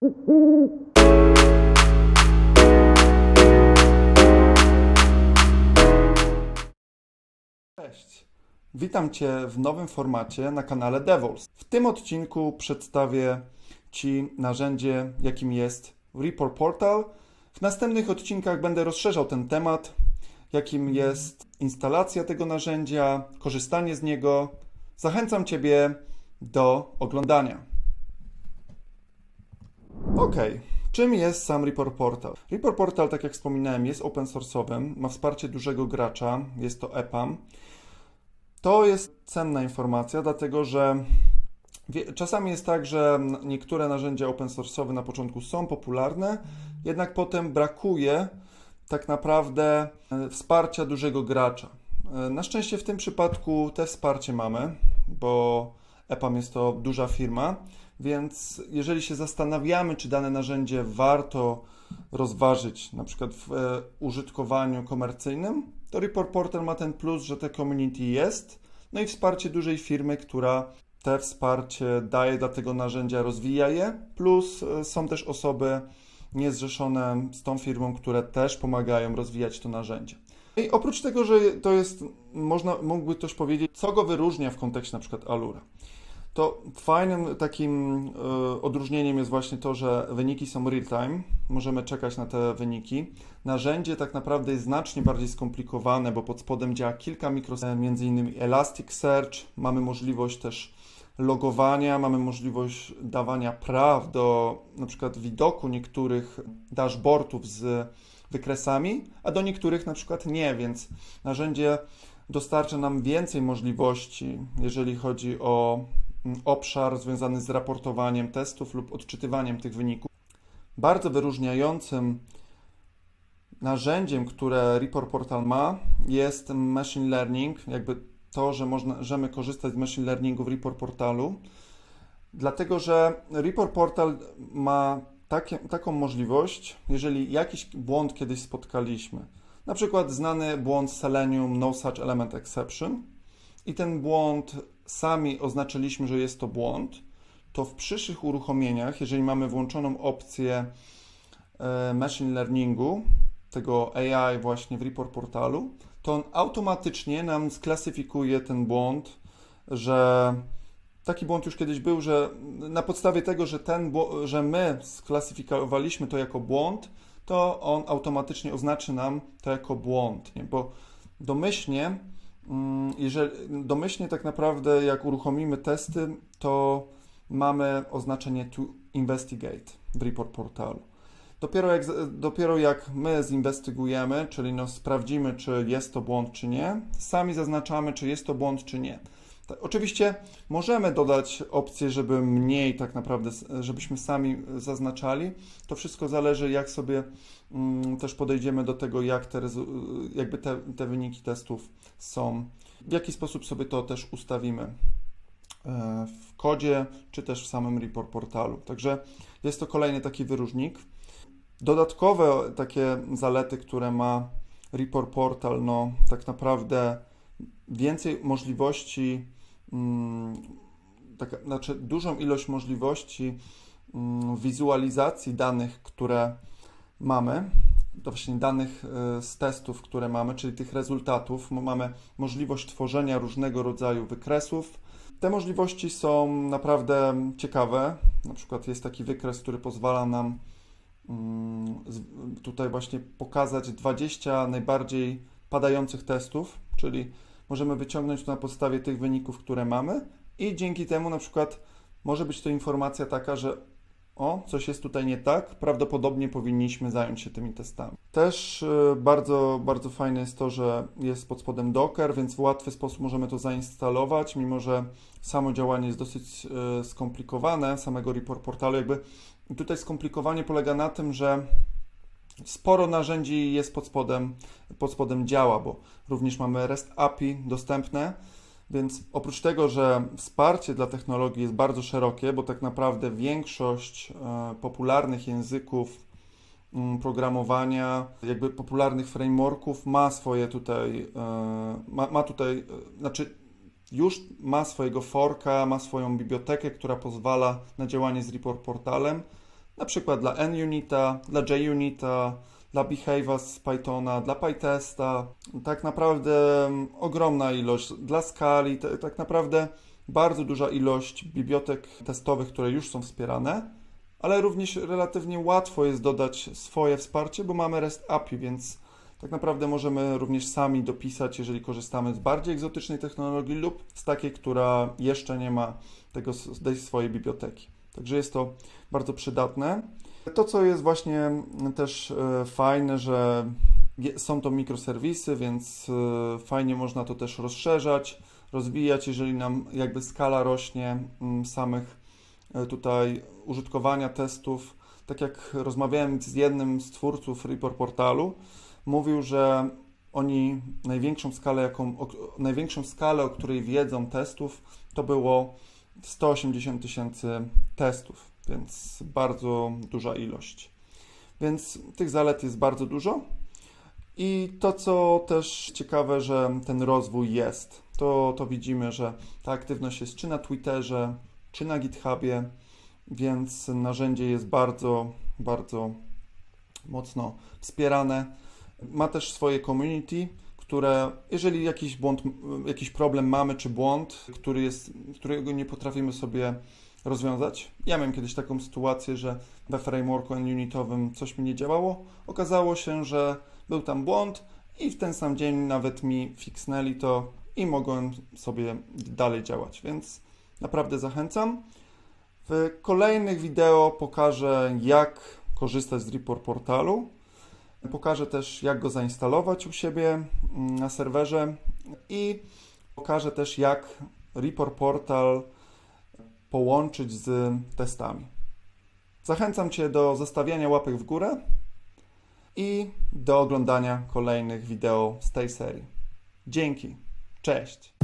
Cześć. Witam Cię w nowym formacie na kanale Devils. W tym odcinku przedstawię Ci narzędzie, jakim jest Report Portal. W następnych odcinkach będę rozszerzał ten temat, jakim jest instalacja tego narzędzia, korzystanie z niego. Zachęcam Ciebie do oglądania. Ok, czym jest sam Report Portal? Report Portal, tak jak wspominałem, jest open source'owym, ma wsparcie dużego gracza, jest to EPAM. To jest cenna informacja, dlatego że czasami jest tak, że niektóre narzędzia open source'owe na początku są popularne, jednak potem brakuje tak naprawdę e, wsparcia dużego gracza. E, Na szczęście w tym przypadku te wsparcie mamy, bo EPAM jest to duża firma, więc jeżeli się zastanawiamy, czy dane narzędzie warto rozważyć, na przykład w e, użytkowaniu komercyjnym, to Report Portal ma ten plus, że te community jest, no i wsparcie dużej firmy, która te wsparcie daje dla tego narzędzia, rozwija je, plus e, są też osoby niezrzeszone z tą firmą, które też pomagają rozwijać to narzędzie. I oprócz tego, że to jest, można, mógłby ktoś powiedzieć, co go wyróżnia w kontekście na przykład Alura to fajnym takim e, odróżnieniem jest właśnie to, że wyniki są real-time, możemy czekać na te wyniki. Narzędzie tak naprawdę jest znacznie bardziej skomplikowane, bo pod spodem działa kilka mikroserwisów, między innymi Elasticsearch, mamy możliwość też logowania, mamy możliwość dawania praw do na przykład widoku niektórych dashboardów z wykresami, a do niektórych na przykład nie, więc narzędzie dostarcza nam więcej możliwości, jeżeli chodzi o obszar związany z raportowaniem testów lub odczytywaniem tych wyników. Bardzo wyróżniającym narzędziem, które Report Portal ma, jest machine learning, jakby to, że możemy korzystać z machine learningu w Report Portalu, dlatego że Report Portal ma takie, taką możliwość, jeżeli jakiś błąd kiedyś spotkaliśmy, na przykład znany błąd Selenium No Such Element Exception. I ten błąd sami oznaczyliśmy, że jest to błąd, to w przyszłych uruchomieniach, jeżeli mamy włączoną opcję e, machine learningu, tego AI właśnie w report portalu, to on automatycznie nam sklasyfikuje ten błąd, że taki błąd już kiedyś był, że na podstawie tego, że, ten, że my sklasyfikowaliśmy to jako błąd, to on automatycznie oznaczy nam to jako błąd, nie? bo domyślnie, jeżeli, domyślnie tak naprawdę jak uruchomimy testy, to mamy oznaczenie to investigate w report portalu. Dopiero jak, dopiero jak my zinwestygujemy, czyli no sprawdzimy, czy jest to błąd, czy nie, sami zaznaczamy, czy jest to błąd, czy nie. Tak, oczywiście możemy dodać opcję, żeby mniej tak naprawdę, żebyśmy sami zaznaczali. To wszystko zależy, jak sobie mm, też podejdziemy do tego, jak te, jakby te, te wyniki testów są, w jaki sposób sobie to też ustawimy e, w kodzie, czy też w samym report portalu. Także jest to kolejny taki wyróżnik. Dodatkowe takie zalety, które ma report portal, no tak naprawdę więcej możliwości, tak, znaczy dużą ilość możliwości mm, wizualizacji danych, które mamy, to właśnie danych e, z testów, które mamy, czyli tych rezultatów. Mamy możliwość tworzenia różnego rodzaju wykresów. Te możliwości są naprawdę ciekawe. Na przykład jest taki wykres, który pozwala nam mm, tutaj właśnie pokazać 20 najbardziej padających testów, czyli możemy wyciągnąć to na podstawie tych wyników, które mamy i dzięki temu na przykład może być to informacja taka, że o, coś jest tutaj nie tak, prawdopodobnie powinniśmy zająć się tymi testami. Też y, bardzo, bardzo fajne jest to, że jest pod spodem Docker, więc w łatwy sposób możemy to zainstalować, mimo że samo działanie jest dosyć y, skomplikowane, samego report portalu. Jakby tutaj skomplikowanie polega na tym, że sporo narzędzi jest pod spodem, pod spodem działa, bo również mamy REST API dostępne, więc oprócz tego, że wsparcie dla technologii jest bardzo szerokie, bo tak naprawdę większość e, popularnych języków mm, programowania, jakby popularnych frameworków ma swoje tutaj, e, ma, ma tutaj, e, znaczy już ma swojego forka, ma swoją bibliotekę, która pozwala na działanie z report portalem. Na przykład dla NUnita, dla JUnita, dla Behave'a z Pythona, dla PyTesta. Tak naprawdę mm, ogromna ilość dla skali, tak naprawdę bardzo duża ilość bibliotek testowych, które już są wspierane, ale również relatywnie łatwo jest dodać swoje wsparcie, bo mamy REST API, więc tak naprawdę możemy również sami dopisać, jeżeli korzystamy z bardziej egzotycznej technologii lub z takiej, która jeszcze nie ma tego tej swojej biblioteki. Także jest to bardzo przydatne. To, co jest właśnie też e, fajne, że są to mikroserwisy, więc e, fajnie można to też rozszerzać, rozwijać, jeżeli nam jakby skala rośnie mm, samych e, tutaj użytkowania testów. Tak jak rozmawiałem z jednym z twórców Report Portalu, mówił, że oni największą skalę, jaką, o, największą skalę, o której wiedzą testów, to było 180 tysięcy testów, więc bardzo duża ilość. Więc tych zalet jest bardzo dużo. I to, co też ciekawe, że ten rozwój jest, to, to widzimy, że ta aktywność jest czy na Twitterze, czy na GitHubie, więc narzędzie jest bardzo, bardzo mocno wspierane. Ma też swoje community, które, jeżeli jakiś błąd, jakiś problem mamy, czy błąd, który jest, którego nie potrafimy sobie rozwiązać. Ja miałem kiedyś taką sytuację, że we frameworku unitowym coś mi nie działało. Okazało się, że był tam błąd i w ten sam dzień nawet mi fixnęli to i mogłem sobie dalej działać, więc naprawdę zachęcam. W kolejnych wideo pokażę, jak korzystać z Report Portalu. Pokażę też, jak go zainstalować u siebie mm, na serwerze i pokażę też, jak Report Portal połączyć z testami. Zachęcam Cię do zostawiania łapek w górę i do oglądania kolejnych wideo z tej serii. Dzięki. Cześć.